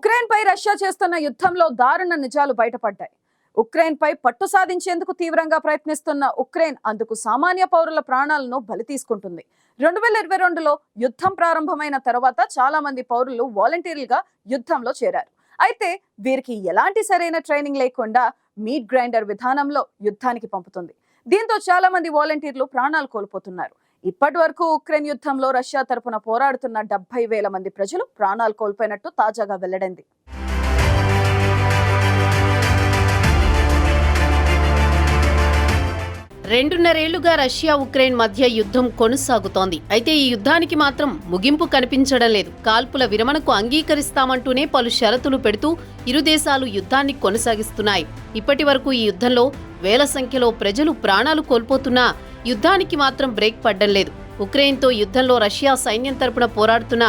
ఉక్రెయిన్పై Russia చేస్తున్న యుద్ధంలో దారుణ నిజాలు బయటపడ్డాయి. ఉక్రెయిన్ పై పట్టు సాధించేందుకు తీవ్రంగా ప్రయత్నిస్తున్న ఉక్రెయిన్ అందుకు సామాన్య పౌరుల ప్రాణాలను బలి తీసుకుంటుంది. రెండు వేల ఇరవై రెండులో యుద్ధం ప్రారంభమైన తర్వాత చాలా మంది పౌరులు వాలంటీర్లుగా యుద్ధంలో చేరారు. అయితే వీరికి ఎలాంటి సరైన ట్రైనింగ్ లేకుండా మీట్ గ్రైండర్ విధానంలో యుద్ధానికి పంపుతుంది. దీంతో చాలా మంది వాలంటీర్లు ప్రాణాలు కోల్పోతున్నారు. ఇప్పటి వరకు ఉక్రెయిన్ యుద్ధంలో రష్యా తరపున పోరాడుతున్న డెబ్బై వేల మంది ప్రజలు ప్రాణాలు కోల్పోయినట్టు తాజాగా వెల్లడైంది. రెండున్నరేళ్ళుగా రష్యా ఉక్రెయిన్ మధ్య యుద్ధం కొనసాగుతోంది. అయితే ఈ యుద్ధానికి మాత్రం ముగింపు కనిపించడం లేదు. కాల్పుల విరమణకు అంగీకరిస్తామంటూనే పలు షరతులు పెడుతూ ఇరు దేశాలు యుద్ధాన్ని కొనసాగిస్తున్నాయి. ఇప్పటి వరకు ఈ యుద్ధంలో వేల సంఖ్యలో ప్రజలు ప్రాణాలు కోల్పోతున్నా యుద్ధానికి మాత్రం బ్రేక్ పడ్డం లేదు. ఉక్రెయిన్తో యుద్ధంలో రష్యా సైన్యం తరపున పోరాడుతున్న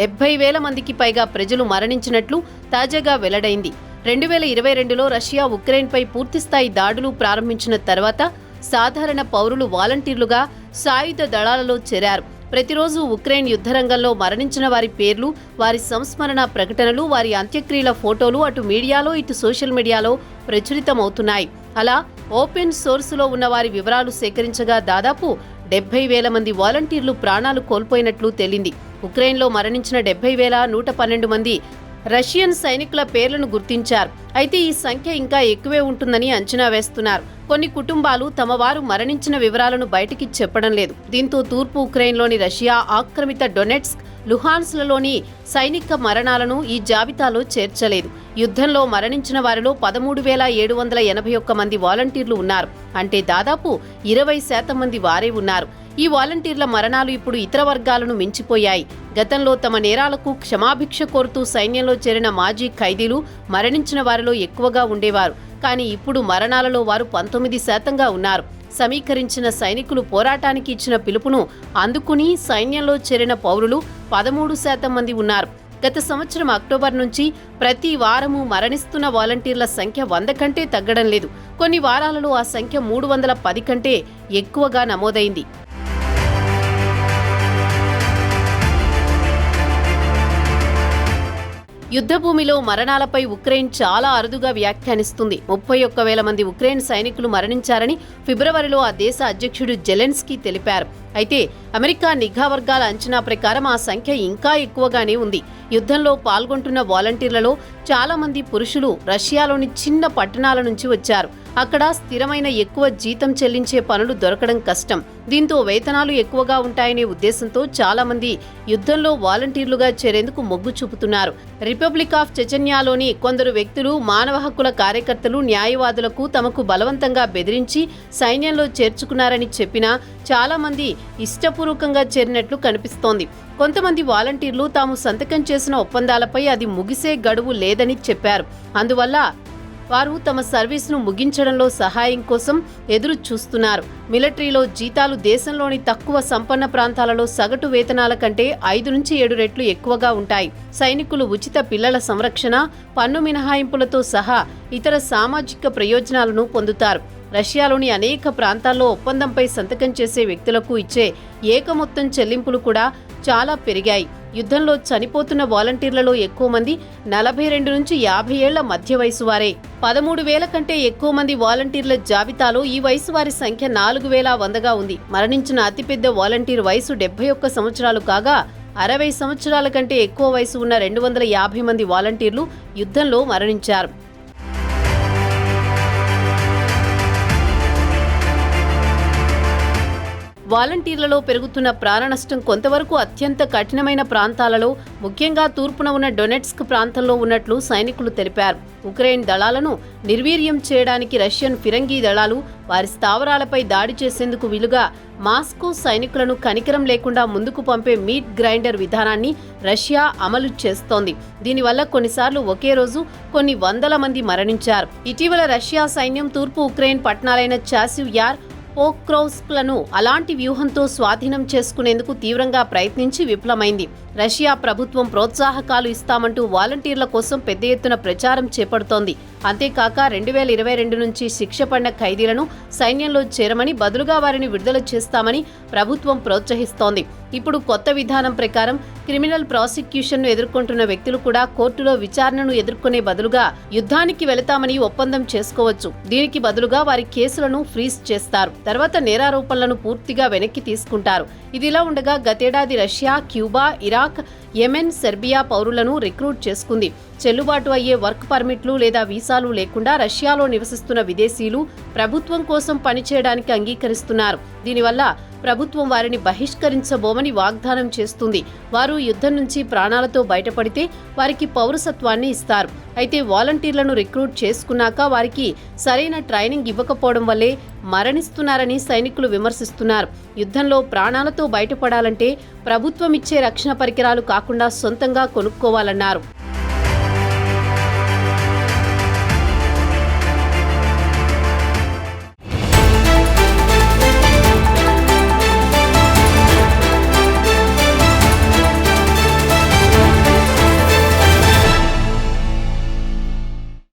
డెబ్బై వేల మందికి పైగా ప్రజలు మరణించినట్లు తాజాగా వెల్లడైంది. రెండు వేల ఇరవై రెండులో రష్యా ఉక్రెయిన్పై పూర్తిస్థాయి దాడులు ప్రారంభించిన తర్వాత సాధారణ పౌరులు వాలంటీర్లుగా సాయుధ దళాలలో చేరారు. ప్రతిరోజు ఉక్రెయిన్ యుద్ధరంగంలో మరణించిన వారి పేర్లు వారి సంస్మరణ ప్రకటనలు వారి అంత్యక్రియల ఫోటోలు అటు మీడియాలో ఇటు సోషల్ మీడియాలో ప్రచురితమవుతున్నాయి. అలా ఓపెన్ సోర్సులో ఉన్న వారి వివరాలు సేకరించగా దాదాపు డెబ్బై వేల మంది వాలంటీర్లు ప్రాణాలు కోల్పోయినట్లు తేలింది. ఉక్రెయిన్లో మరణించిన డెబ్బై వేల నూట పన్నెండు మంది రష్యన్ సైనికుల పేర్లను గుర్తించారు. అయితే ఈ సంఖ్య ఇంకా ఎక్కువే ఉంటుందని అంచనా వేస్తున్నారు. కొన్ని కుటుంబాలు తమ వారు మరణించిన వివరాలను బయటికి చెప్పడం లేదు. దీంతో తూర్పు ఉక్రెయిన్లోని రష్యా ఆక్రమిత డొనెట్స్క్ లుహాన్స్లలోని సైనిక మరణాలను ఈ జాబితాలో చేర్చలేదు. యుద్ధంలో మరణించిన వారిలో పదమూడు వేల ఏడు వందల ఎనభై ఒక్క మంది వాలంటీర్లు ఉన్నారు. అంటే దాదాపు ఇరవై శాతం మంది వారే ఉన్నారు. ఈ వాలంటీర్ల మరణాలు ఇప్పుడు ఇతర వర్గాలను మించిపోయాయి. గతంలో తమ నేరాలకు క్షమాభిక్ష కోరుతూ సైన్యంలో చేరిన మాజీ ఖైదీలు మరణించిన వారిలో ఎక్కువగా ఉండేవారు. కానీ ఇప్పుడు మరణాలలో వారు పంతొమ్మిది శాతంగా ఉన్నారు. సమీకరించిన సైనికులు పోరాటానికి ఇచ్చిన పిలుపును అందుకుని సైన్యంలో చేరిన పౌరులు పదమూడు శాతం మంది ఉన్నారు. గత సంవత్సరం అక్టోబర్ నుంచి ప్రతి వారము మరణిస్తున్న వాలంటీర్ల సంఖ్య వంద కంటే తగ్గడం లేదు. కొన్ని వారాలలో ఆ సంఖ్య మూడు వందల పది కంటే ఎక్కువగా నమోదైంది. యుద్ధభూమిలో మరణాలపై ఉక్రెయిన్ చాలా అరుదుగా వ్యాఖ్యానిస్తుంది. ముప్పై ఒక్క వేల మంది ఉక్రెయిన్ సైనికులు మరణించారని ఫిబ్రవరిలో ఆ దేశ అధ్యక్షుడు జెలెన్స్కీ తెలిపారు. అయితే అమెరికా నిఘా వర్గాల అంచనా ప్రకారం ఆ సంఖ్య ఇంకా ఎక్కువగానే ఉంది. యుద్ధంలో పాల్గొంటున్న వాలంటీర్లలో చాలా మంది పురుషులు రష్యాలోని చిన్న పట్టణాల నుంచి వచ్చారు. అక్కడ స్థిరమైన ఎక్కువ జీతం చెల్లించే పనులు దొరకడం కష్టం. దీంతో వేతనాలు ఎక్కువగా ఉంటాయనే ఉద్దేశంతో చాలా మంది యుద్ధంలో వాలంటీర్లుగా చేరేందుకు మొగ్గు చూపుతున్నారు. రిపబ్లిక్ ఆఫ్ చెచెన్యాలోని కొందరు వ్యక్తులు మానవ హక్కుల కార్యకర్తలు న్యాయవాదులకు తమకు బలవంతంగా బెదిరించి సైన్యంలో చేర్చుకున్నారని చెప్పినా చాలామంది ఇష్టపూర్వకంగా చేరినట్లు కనిపిస్తోంది. కొంతమంది వాలంటీర్లు తాము సంతకం చేసిన ఒప్పందాలపై అది ముగిసే గడువు లేదని చెప్పారు. అందువల్ల వారు తమ సర్వీసును ముగించడంలో సహాయం కోసం ఎదురు చూస్తున్నారు మిలిటరీలో జీతాలు దేశంలోని తక్కువ సంపన్న ప్రాంతాలలో సగటు వేతనాల కంటే ఐదు నుంచి ఏడు రెట్లు ఎక్కువగా ఉంటాయి. సైనికులు ఉచిత పిల్లల సంరక్షణ పన్ను మినహాయింపులతో సహా ఇతర సామాజిక ప్రయోజనాలను పొందుతారు. రష్యాలోని అనేక ప్రాంతాల్లో ఒప్పందంపై సంతకం చేసే వ్యక్తులకు ఇచ్చే ఏకమొత్తం చెల్లింపులు కూడా చాలా పెరిగాయి. యుద్ధంలో చనిపోతున్న వాలంటీర్లలో ఎక్కువ మంది నలభై రెండు నుంచి యాభై ఏళ్ళ మధ్య వయసు వారే. పదమూడు వేల కంటే ఎక్కువ మంది వాలంటీర్ల జాబితాలో ఈ వయసు వారి సంఖ్య నాలుగు వేల వందగా ఉంది. మరణించిన అతిపెద్ద వాలంటీర్ వయసు డెబ్బై ఒక్క సంవత్సరాలు కాగా అరవై సంవత్సరాల కంటే ఎక్కువ వయసు ఉన్న రెండు వందల యాభై మంది వాలంటీర్లు యుద్ధంలో మరణించారు. వాలంటీర్లలో పెరుగుతున్న ప్రాణనష్టం కొంతవరకు అత్యంత కఠినమైన ప్రాంతాలలో ముఖ్యంగా తూర్పున ఉన్న డొనెట్స్క్ ప్రాంతంలో ఉన్నట్లు సైనికులు తెలిపారు. ఉక్రెయిన్ దళాలను నిర్వీర్యం చేయడానికి రష్యన్ ఫిరంగీ దళాలు వారి స్థావరాలపై దాడి చేసేందుకు వీలుగా మాస్కో సైనికులను కనికరం లేకుండా ముందుకు పంపే మీట్ గ్రైండర్ విధానాన్ని రష్యా అమలు చేస్తోంది. దీనివల్ల కొన్నిసార్లు ఒకే రోజు కొన్ని వందల మంది మరణించారు. ఇటీవల రష్యా సైన్యం తూర్పు ఉక్రెయిన్ పట్టణాలైన చాసివ్ యార్ పోక్రోస్క్లను అలాంటి వ్యూహంతో స్వాధీనం చేసుకునేందుకు తీవ్రంగా ప్రయత్నించి విఫలమైంది. రష్యా ప్రభుత్వం ప్రోత్సాహకాలు ఇస్తామంటూ వాలంటీర్ల కోసం పెద్ద ఎత్తున ప్రచారం చేపడుతోంది. అంతేకాక రెండు వేల ఇరవై రెండు నుంచి శిక్ష పడిన ఖైదీలను సైన్యంలో చేరమని బదులుగా వారిని విడుదల చేస్తామని ప్రభుత్వం ప్రోత్సహిస్తోంది. ఇప్పుడు కొత్త విధానం ప్రకారం క్రిమినల్ ప్రాసిక్యూషన్ను ఎదుర్కొంటున్న వ్యక్తులు కూడా కోర్టులో విచారణను ఎదుర్కొనే బదులుగా యుద్ధానికి వెళతామని ఒప్పందం చేసుకోవచ్చు. దీనికి బదులుగా వారి కేసులను ఫ్రీజ్ చేస్తారు. తర్వాత నేరారోపణలను పూర్తిగా వెనక్కి తీసుకుంటారు. ఇదిలా ఉండగా గతేడాది Russia Cuba Iraq Yemen Serbia పౌరులను రిక్రూట్ చేసుకుంది. చెల్లుబాటు అయ్యే వర్క్ పర్మిట్లు లేదా వీసాలు లేకుండా రష్యాలో నివసిస్తున్న విదేశీయులు ప్రభుత్వం కోసం పనిచేయడానికి అంగీకరిస్తున్నారు. దీనివల్ల ప్రభుత్వం వారిని బహిష్కరించబోమని వాగ్దానం చేస్తుంది. వారు యుద్ధం నుంచి ప్రాణాలతో బయటపడితే వారికి పౌరసత్వాన్ని ఇస్తారు. అయితే వాలంటీర్లను రిక్రూట్ చేసుకున్నాక వారికి సరైన ట్రైనింగ్ ఇవ్వకపోవడం వల్లే మరణిస్తున్నారని సైనికులు విమర్శిస్తున్నారు. యుద్ధంలో ప్రాణాలతో బయటపడాలంటే ప్రభుత్వం ఇచ్చే రక్షణ పరికరాలు కాకుండా సొంతంగా కొనుక్కోవాలన్నారు.